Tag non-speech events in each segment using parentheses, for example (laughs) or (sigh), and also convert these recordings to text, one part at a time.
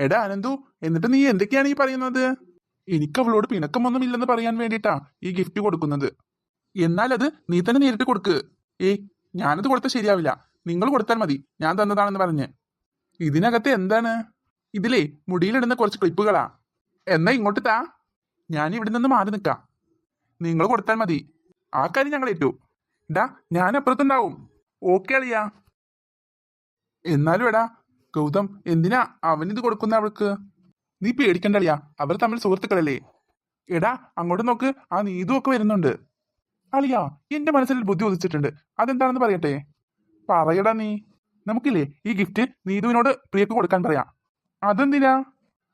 എടാ അനന്തു എന്നിട്ട് നീ എന്തൊക്കെയാണ് ഈ പറയുന്നത്? എനിക്ക് അവളോട് പിണക്കമൊന്നുമില്ലെന്ന് പറയാൻ വേണ്ടിയിട്ടാ ഈ ഗിഫ്റ്റ് കൊടുക്കുന്നത്. എന്നാൽ അത് നീ തന്നെ നേരിട്ട് കൊടുക്ക്. ഏയ് ഞാനത് കൊടുത്താൽ ശരിയാവില്ല. നിങ്ങൾ കൊടുത്താൽ മതി. ഞാൻ തന്നതാണെന്ന് പറഞ്ഞ്. ഇതിനകത്ത് എന്താണ്? ഇതിലേ മുടിയിലിടുന്ന കുറച്ച് ക്ലിപ്പുകളാ എന്നാ ഇങ്ങോട്ട് താ. ഞാൻ ഇവിടെ നിന്ന് മാറി നിൽക്കാം. നിങ്ങൾ കൊടുത്താൽ മതി. ആ കാര്യം ഞങ്ങൾ ഏറ്റു. ഡാ ഞാൻ അപ്പുറത്തുണ്ടാവും. ഓക്കെ അളിയാ. എന്നാലും എടാ ഗൗതം എന്തിനാ അവനിത് കൊടുക്കുന്ന അവൾക്ക്? നീ പേടിക്കണ്ട അളിയാ അവർ തമ്മിൽ സുഹൃത്തുക്കളല്ലേ. എടാ അങ്ങോട്ട് നോക്ക്. ആ നീതു ഒക്കെ വരുന്നുണ്ട്. അളിയാ എന്റെ മനസ്സിൽ ബുദ്ധി ഉദിച്ചിട്ടുണ്ട്. അതെന്താണെന്ന് പറയട്ടെ? പറയടാ നീ. നമുക്കില്ലേ ഈ ഗിഫ്റ്റ് നീതുവിനോട് പ്രിയക്ക് കൊടുക്കാൻ പറയാം. അതെന്തിനാ?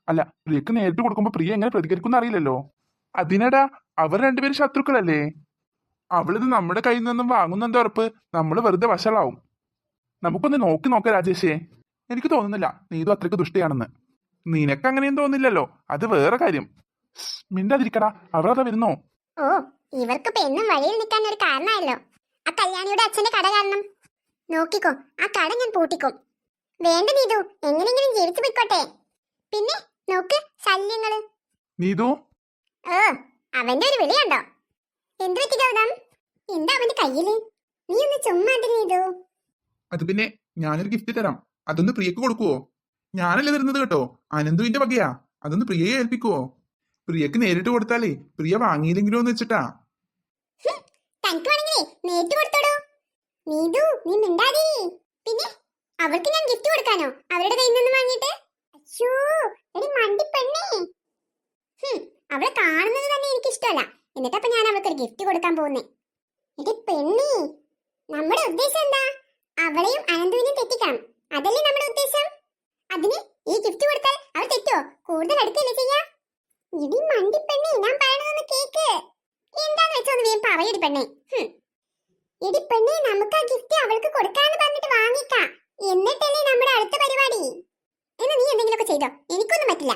അല്ല പ്രിയക്ക് നേരിട്ട് കൊടുക്കുമ്പോ പ്രിയ എങ്ങനെ പ്രതികരിക്കുന്ന അറിയില്ലല്ലോ. അതിനടാ അവർ രണ്ടുപേരും ശത്രുക്കളല്ലേ. അവളിത് നമ്മുടെ കയ്യിൽ നിന്നും വാങ്ങുന്നതിന്റെ ഉറപ്പ്? നമ്മൾ വെറുതെ വഷളാവും. നമുക്കൊന്ന് നോക്കി നോക്കാം രാജേഷേ. എനിക്ക് തോന്നുന്നില്ല. നീതു അത്രയ്ക്ക് ദുഷ്ടയാണെന്ന്. നിനക്ക് അങ്ങനെയും തോന്നില്ലല്ലോ. അത് വേറെ കാര്യം. മിണ്ടാതിരിക്കടാ. അവളതാ വരുന്നോ? ഇവർക്ക് പെണ്ണും വഴിയിൽ നിൽക്കാൻ ഒരു കാരണമല്ലോ ആ കല്യാണിയുടെ അച്ഛന്റെ കട കാരണം. നോക്കിക്കോ ആ കട ഞാൻ പൂട്ടിക്കും. വേണ്ട നീതു. എങ്ങനെങ്കിലും ജീവിച്ചു പോയിക്കോട്ടെ. പിന്നെ നോക്ക് ശല്യങ്ങൾ. നീതു? ഓ അവന്റെ ഒരു വിളിയുണ്ടോ? എന്ത് പറ്റി ഗൗതം? എന്താ അവന്റെ കയ്യിൽ? നീ ഒന്ന് ചുമ്മാതി നീതു. അത് പിന്നെ ഞാനൊരു ഗിഫ്റ്റ് തരാം. അതൊന്ന് പ്രിയക്ക് കൊടുക്കുവോ? ഞാനല്ലേ തരുന്നത് കേട്ടോ. അനന്തുവിന്റെ വകയാ. അതൊന്ന് പ്രിയയെ ഏൽപ്പിക്കുവോ? പ്രിയക്ക് നേരിട്ട് കൊടുത്താലേ പ്രിയ വാങ്ങിയില്ലെങ്കിലോ എന്ന് വെച്ചിട്ടാ. നീതു നീ മിണ്ടാതി. പിന്നെ അവർക്ക് ഞാൻ ഗിഫ്റ്റ് കൊടുക്കാനോ? അവരുടെ കയ്യിൽ നിന്ന് വാങ്ങിയിട്ട്. അയ്യോ എടി മണ്ടി പെണ്ണേ. അവളെ കാണുന്നത് തന്നെ എനിക്ക് ഇഷ്ടമല്ല എന്നിട്ടപ്പൊ ഞാൻ അവൾക്ക് ഒരു ഗിഫ്റ്റ് കൊടുക്കാൻ പോകുന്നേ. എടി പെണ്ണേ നമ്മുടെ ഉദ്ദേശം എന്താ? അവളെയും അനന്തുവിനെയും തെറ്റിക്കണം. അതല്ലേ നമ്മുടെ ഉദ്ദേശം? അതിന് ഈ ഗിഫ്റ്റ് കൊടുത്താൽ അവൾ തെറ്റോ? കൂടുതൽ അടുക്കല്ലേ ചെയ്യാ? ഇടി മണ്ടി പെണ്ണേ ഞാൻ പറയണതൊന്ന് കേക്ക്. എന്താന്ന് വെച്ചോന്ന് വേഗം പറയടി പെണ്ണേ. ഇടി പെണ്ണെ നമുക്ക് ആ ഗിഫ്റ്റ് അവൾക്ക് കൊടുക്കാന്ന് പറഞ്ഞിട്ട് വാങ്ങിക്കാം. എന്നിട്ടല്ലേ നമ്മുടെ അടുത്ത പരിപാടി. എന്നാ നീ എന്തെങ്കിലുമൊക്കെ ചെയ്തോ? എനിക്കൊന്നും പറ്റില്ല.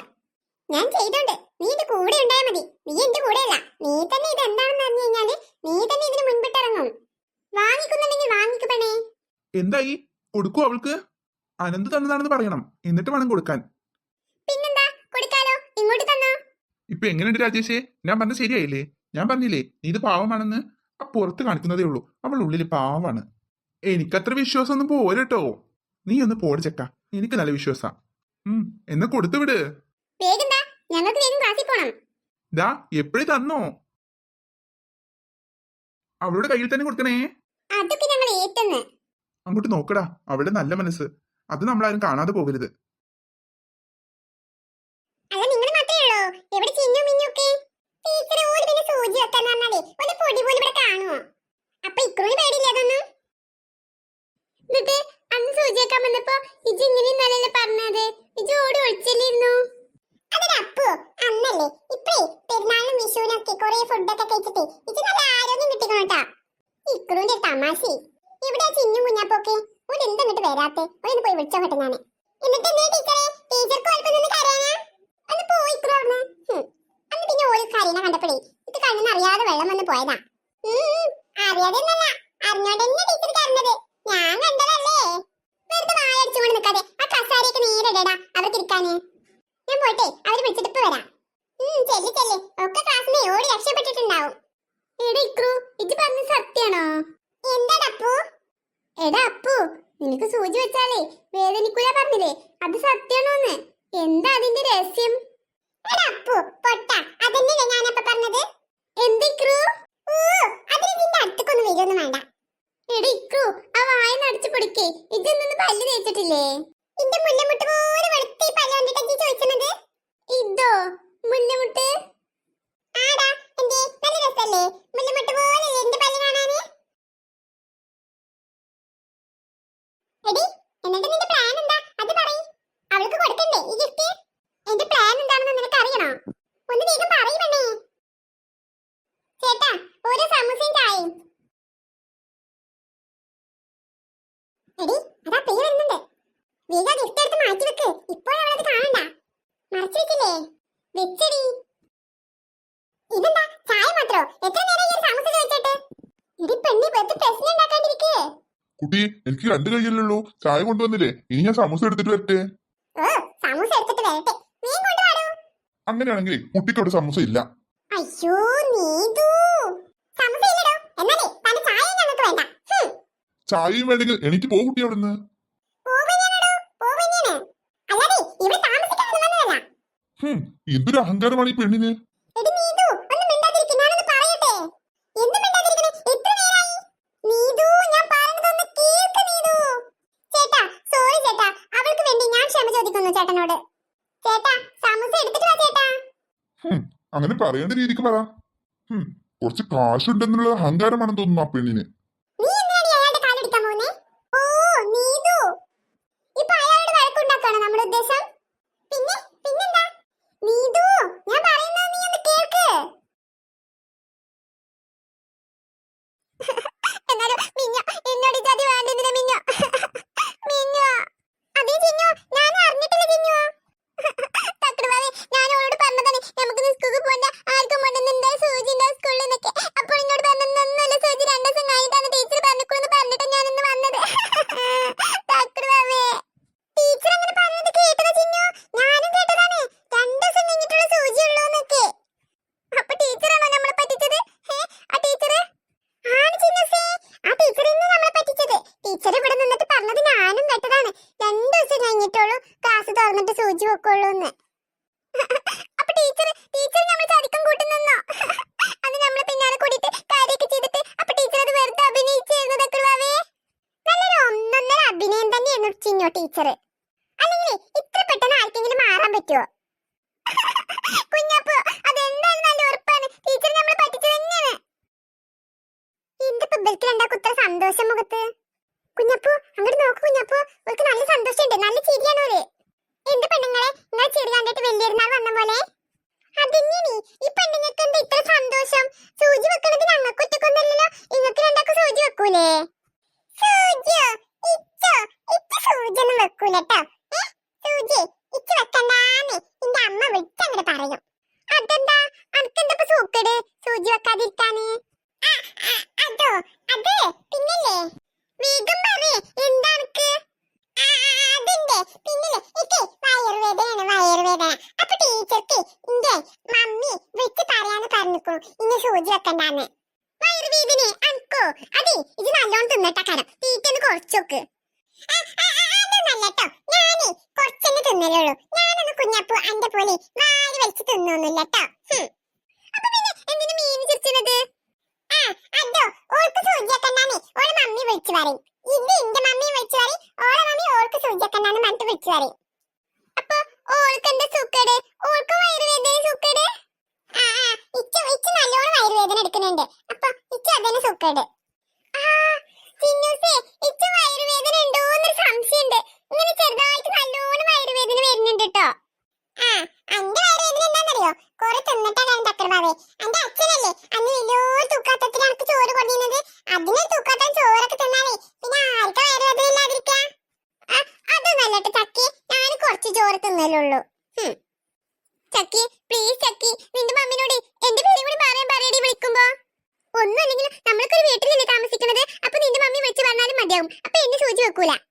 ഞാൻ ചെയ്തോണ്ട്. നീ എന്റെ കൂടെ ഉണ്ടായാൽ മതി. നീ എന്റെ കൂടെയല്ല. നീ തന്നെ ഇത് എന്താണെന്ന് അറിഞ്ഞു കഴിഞ്ഞാൽ നീ തന്നെ ഇതിന് മുൻപിട്ടിറങ്ങും. വാങ്ങിക്കുന്നുണ്ടെങ്കിൽ വാങ്ങിക്കു പെണ്ണേ. എന്തായി? കൊടുക്കൂ അവൾക്ക്. അനന്ത് തന്നതാണെന്ന് പറയണം. എന്നിട്ട് വേണം കൊടുക്കാൻ. പിന്നെന്താ? കൊടുക്കാലോ. ഇങ്ങോട്ട് തന്നോ. ഇപ്പൊ എങ്ങനെയുണ്ട് രാജേഷേ? ഞാൻ പറഞ്ഞ ശരിയായില്ലേ? ഞാൻ പറഞ്ഞില്ലേ നീ ഇത് പാവമാണെന്ന്? ആ പുറത്ത് കാണിക്കുന്നതേ ഉള്ളൂ. അവൾ ഉള്ളിൽ പാവമാണ്. എനിക്കത്ര വിശ്വാസമൊന്നും പോരട്ടോ നീ ഒന്ന് പോടി ചെക്ക. എനിക്ക് നല്ല വിശ്വാസാ. ഉം എന്നെ കൊടുത്തു വിട്. ദാ എപ്പോഴും തന്നോ? അവളുടെ കയ്യിൽ തന്നെ കൊടുക്കണേ. അങ്ങോട്ട് നോക്കടാ അവളുടെ നല്ല മനസ്സ്. അത് നമ്മളാരും കാണാതെ പോകരുത്. തമാശ. ഇവിടെ ചിന്നു കുഞ്ഞാപ്പൊക്കെ? വരാത്തെ? ഒന്ന് പോയി വിളിച്ചോ പെട്ടെന്നാണ് എന്നിട്ട് എന്തേ ടീച്ചറെ ടീച്ചർക്ക് കുഴപ്പമൊന്നും കരയാനാ? ഒന്ന് പോയി ഇക്രു അന്ന് പിന്നെ ഓരോ കരീന കണ്ടപ്പോഴേ ഇത് കണ്ണിന്ന് അറിയാതെ വെള്ളം വന്ന് പോയതാ. അറിയാതെ ഒന്നല്ല അറിഞ്ഞോണ്ട് തന്നെ ടീച്ചർ കരഞ്ഞത്. ഞാൻ കണ്ടതല്ലേ? വെറുതെ വായടിച്ചുകൊണ്ട് നിൽക്കാതെ ആ കസാരയൊക്കെ നേരിടടാ. അവർക്ക് ഇരിക്കാന് ഞാൻ പോട്ടെ അവർ വിളിച്ചിട്ട് ഇപ്പൊ വരാം ഉം, ചെല്ല് ചെല്ല് ഒക്കെ ക്ലാസ്സിൽ ഓടി രക്ഷപ്പെട്ടിട്ടുണ്ടാവും എടാ ഇക്രു ഇത് പറഞ്ഞ സത്യാണോ എന്താ അപ്പു എടാ അപ്പു നിനക്ക് സൂചി വെച്ചാലേ വേദനിക്കൂല പറഞ്ഞില്ലേ അത് സത്യാണോന്ന് എന്താ അതിന്റെ രഹസ്യം എടാ അപ്പു പൊട്ട അതന്നെയല്ലേ ഞാനപ്പ പറഞ്ഞത് എന്തിക്രു ഓ അതിന് നിന്റെ അടുത്തേക്കൊന്നും വരുമൊന്നും വേണ്ട എടി ഇക്രു ആ വായ നടിച്ചു പൊടിക്കേ ഇതൊന്നും തേച്ചിട്ടില്ലേ ഇന്റെ മുല്ലമുട്ട് പോലെ വെളുത്തി പല്ല് കണ്ടിട്ട് നീ ചോദിക്കുന്നത് ഇതോ മുല്ലമുട്ട്? ആടാ എന്തേ? നല്ല രസല്ലേ? മുല്ലമുട്ട് പോലെ എന്റെ പല്ല് കാണാന്? എടി എന്നിട്ട് നിന്റെ പ്ലാൻ എന്താ? അത് പറയ്. അവൾക്ക് കൊടുക്കണ്ടേ ഈ ഗിഫ്റ്റ് എന്റെ പ്ലാൻ എന്താണെന്ന് നിനക്ക് അറിയണോ? ഒന്ന് വേഗം പറയ് പെണ്ണേ. ചേട്ടാ ഒരു സമൂസയും ചായയും. എടി വേഗം ഗിഫ്റ്റ് എടുത്ത് മാറ്റി വെക്ക്. ഇപ്പോഴവളത് കാണണ്ട. മറച്ചു വെച്ചില്ലേ വെച്ചടി. ഇതെന്താ? ചായ മാത്രോ? എത്ര നേരം ഈ ഒരു വെച്ചിട്ട് ചോദിച്ചിട്ട് എടി പെണ്ണി വെറുതെ പ്രശ്നം ഉണ്ടാക്കാണ്ടിരിക്കേ. കുട്ടി എനിക്ക് രണ്ട് കൈയല്ലേ ഉള്ളൂ. ചായ കൊണ്ടുവന്നില്ലേ? ഇനി ഞാൻ സമൂസ എടുത്തിട്ട് വരട്ടെ? ഓ സമൂസ എടുത്തിട്ട് വരട്ടെ. നീ കൊണ്ടുവാടൂ അങ്ങനെയാണെങ്കിൽ കുട്ടിക്ക് അവിടെ സമൂസ ഇല്ല. അയ്യോ നീതു സമസ്യ ഇല്ലടോ. എന്നാലേ തന്റെ ചായ ഞങ്ങൾക്ക് വേണ്ട. ചായയും വേണ്ടെങ്കിൽ എനിക്ക് പോകുട്ടി അവിടുന്ന് പോവന്നെയാണെടോ, പോവന്നെയാണ്. അല്ലാതെ ഇവിടെ താമസിക്കാനൊന്നും വന്നതല്ല. ഹും, എന്തൊരു അഹങ്കാരമാണ് ഈ പെണ്ണിന് എടി നീതു, ഒന്ന് മിണ്ടാതിരിക്ക്, ഞാനൊന്ന് പറയട്ടെ. എന്ത് മിണ്ടാതിരിക്കണെ? എത്ര നേരായി? നീതു, ഞാൻ പറയുന്നതൊന്ന് കേൾക്ക് നീതു. ചേട്ടാ, sorry ചേട്ടാ, അവൾക്ക് വേണ്ടി ഞാൻ ക്ഷമ ചോദിക്കുന്നു ചേട്ടനോട്. ചേട്ടാ, സമൂസ എടുത്തിട്ട് അഹങ്കാരമാണ് ഈ പെണ്ണിന്? അങ്ങനെ പറയേണ്ട രീതിക്ക് പറ. കുറച്ച് കാശുണ്ടെന്നുള്ള അഹങ്കാരമാണെന്ന് തോന്നുന്നു ആ പെണ്ണിന് നീ എന്തിനാടി അയാളുടെ കാലടിക്കാൻ പോകുന്നേ? ഓ, നീതു. ഇപ്പൊ അയാളോട് വഴക്കുണ്ടാക്കാണോ നമ്മുടെ ഉദ്ദേശം? പിന്നെ, പിന്നെന്താ? നീതു, ഞാൻ പറയുന്നത് നീ ഒന്ന് കേൾക്ക്. എന്നാലും മിഞ്ഞ, എന്നോട് ഈ ചതി വേണ്ടെന്തിനാ മിഞ്ഞ? മിഞ്ഞ. അതേ ചിന്നു, ഞാൻ അറിഞ്ഞിട്ടില്ല ചിന്നു. തക്കടുവാവേ, ഞാൻ അവളോട് പറഞ്ഞതാണ് നമുക്ക് സ്കൂളിൽ പോണ്ട ആർക്കും കൊണ്ടുവന്നുണ്ട് സൂചി ഉണ്ടാവും സ്കൂളിൽ നിന്നൊക്കെ അപ്പോൾ എന്നോട് പറഞ്ഞൊന്നുമല്ല സൂചി രണ്ടു ദിവസം കഴിഞ്ഞിട്ടാണ് ടീച്ചർ പറഞ്ഞിക്കുള്ളൂ പറഞ്ഞിട്ട് ഞാൻ ഇന്ന് വന്നത് തക്കടുവാവേ ടീച്ചർ അങ്ങനെ പറഞ്ഞത് കേട്ടതാ ചിന്നു ഞാനും കേട്ടതാണ് രണ്ടു ദിവസം കഴിഞ്ഞിട്ടുള്ള സൂചി ഉള്ളൂ എന്നൊക്കെ അപ്പൊ ടീച്ചറാണോ നമ്മളെ പറ്റിച്ചത് ഹേ, ആ ടീച്ചർ ആണ് ചിന്നസേ ആ ടീച്ചർ ഇന്ന് നമ്മളെ പറ്റിച്ചത് ടീച്ചർ ഇവിടെ നിന്നിട്ട് പറഞ്ഞത് ഞാനും കേട്ടതാണ് രണ്ടു ദിവസം കഴിഞ്ഞിട്ടുള്ളൂ ക്ലാസ് തുറന്നിട്ട് സൂചി വെക്കുള്ളൂ എന്ന് അപ്പൊ ടീച്ചർ ടീച്ചർ നമ്മൾ ചതിക്കം കൂട്ടുന്നോ അത് നമ്മളെ പിന്നാലെ കൂടിയിട്ട് കാര്യമൊക്കെ ചെയ്തിട്ട് അപ്പൊ ടീച്ചർ അത് വെറുതെ അഭിനയിച്ചിരുന്നു തക്കുവാവേ നല്ലൊരു ഒന്നൊന്നര അഭിനയം തന്നെയായിരുന്നു ചിന്നോ ടീച്ചർ അല്ലെങ്കിൽ ഇത്ര പെട്ടെന്ന് ആർക്കെങ്കിലും മാറാൻ പറ്റുമോ കുഞ്ഞപ്പോ അതെന്തായാലും നല്ല ഉറപ്പാണ്? ടീച്ചർ നമ്മൾ പറ്റിച്ചത് തന്നെയാണ് എന്റെ ഇവർക്ക് രണ്ടാക്കും ഇത്ര സന്തോഷം മുഖത്ത്. കുഞ്ഞപ്പോ അങ്ങോട്ട് നോക്ക് കുഞ്ഞപ്പോ. അവൾക്ക് നല്ല സന്തോഷമുണ്ട് നല്ല ചിരിയാണ് ഓര് എന്ത് പെണ്ണുങ്ങളെ? നിങ്ങൾ ചിരി കണ്ടിട്ട് വലിയൊരുന്നാൾ വന്ന പോലെ. അതെങ്ങനെ ഈ പെണ്ണുങ്ങൾക്ക് എന്താ ഇത്ര സന്തോഷം? സൂചി വെക്കണത് ഞങ്ങൾക്ക് ഒറ്റക്കൊന്നല്ലല്ലോ നിങ്ങൾക്ക് രണ്ടാക്കും സൂചി വെക്കൂലേ? സൂചിയോ? വെക്കൂലട്ടോ. സൂചി ഇച്ച് വെക്കണ്ടാന്ന് എന്റെ അമ്മ വിളിച്ചങ്ങനെ പറയും. അതെന്താ? അനക്കെന്താ സൂക്കട്? സൂചി വെക്കാതിരിക്കാന്? ആ, ആ, അതോ അത് പിന്നല്ലേ? വേഗം പറയേ എന്താണക്ക് ആ, ആ, അതിന്റെ പിന്നില്ലേ? ഇക്ക് വയറുവേദനയാണ് വയറുവേദന അപ്പൊ ടീച്ചർക്ക് ഇന്റെ മമ്മി വിളിച്ച് പറയാന്ന് പറഞ്ഞിക്കണു ഇന്ന് സൂചി വെക്കണ്ടാന്ന്. വയറുവേദന അനക്കോ? അതെ ഇത് നല്ലോണം തിന്നിട്ടക്കാരം തീറ്റന്ന് കുറച്ചോക്ക് അതൊന്നല്ലട്ടോ ഞാനേ കുറച്ചെന്നെ തിന്നലുള്ളൂ ഞാനൊന്ന് കുഞ്ഞപ്പു അന്റെ പോലെ വാരി വലിച്ച് ഓളെ മമ്മി വിളിച്ചു പറയും. ഇത് എന്റെ മമ്മി വിളിച്ചു പറയും. ഓളെ മമ്മി ഓൾക്ക് സൂചി വെക്കണ്ടാന്ന് പറഞ്ഞിട്ട് വിളിച്ചു പറയും. അപ്പൊ ഓൾക്ക് എന്താ സുക്കേട് ഓൾക്ക് വയറുവേദന സുക്കേട് ആ ആ ഇച്ച ഇച്ച നല്ലോണം വയറുവേദന എടുക്കുന്നുണ്ട്. അപ്പൊ ഇച്ച അതന്നെ സുക്കേട് ആ ചിന്നൂസേ ഇച്ച വയറുവേദന ഉണ്ടോന്നൊരു സംശയമുണ്ട് ഇങ്ങനെ ചെറുതായിട്ട് നല്ലോണം കേട്ടോ അന്റെ അന്റെ അച്ഛനല്ലേ അന്ന് കൊണ്ടിരുന്നത് പിന്നെ ചക്കി ഞാൻ കുറച്ച്. ചക്കി ചക്കി നിന്റെ കൂടി പറയാൻ പറയടി വിളിക്കുമ്പോ. ഒന്നുമില്ലെങ്കിൽ നമ്മൾക്കൊരു വീട്ടിലല്ലേ താമസിക്കുന്നത് അപ്പൊ നിന്റെ മമ്മി വിളിച്ച് പറഞ്ഞാലും മതിയാവും. അപ്പൊ എന്നെ സൂചി വെക്കൂല.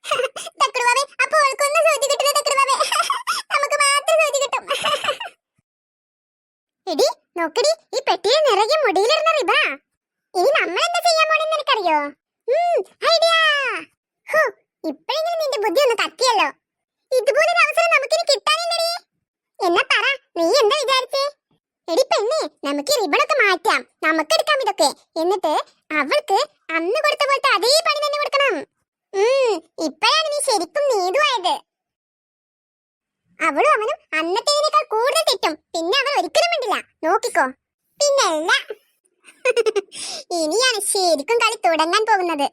എടി നോക്കടി ഈ പെട്ടിയിൽ നിറയെ മുടിയിലിരുന്ന റിബ ഇനി നമ്മൾ എന്താ ചെയ്യാൻ പോണെന്ന് നിനക്കറിയോ? ഐഡിയ. ഹോ ഇപ്പോഴെങ്കിലും നിന്റെ ബുദ്ധി ഒന്ന് കത്തിയല്ലോ. ഇതുപോലൊരു അവസരം നമുക്കിനി കിട്ടാനില്ലടി. എന്നാ പറ നീ എന്താ വിചാരിച്ചേ? എടി പെണ്ണെ നമുക്ക് റിബണൊക്കെ മാറ്റാം. നമുക്ക് എടുക്കാം ഇതൊക്കെ. എന്നിട്ട് അവൾക്ക് അന്ന് കൊടുത്ത പോലത്തെ അതേ പണി തന്നെ കൊടുക്കണം. ഇപ്പോഴാണ് നീ ശരിക്കും നീതുവായത്. അവളും അവനും അന്നത്തേതിനേക്കാൾ കൂടുതൽ തെറ്റും. പിന്നെ അവൾ ഒരിക്കലും മിണ്ടില്ല. നോക്കിക്കോ. പിന്നല്ല. (laughs) ഇനിയാണ് ശരിക്കും കളി തുടങ്ങാൻ പോകുന്നത്.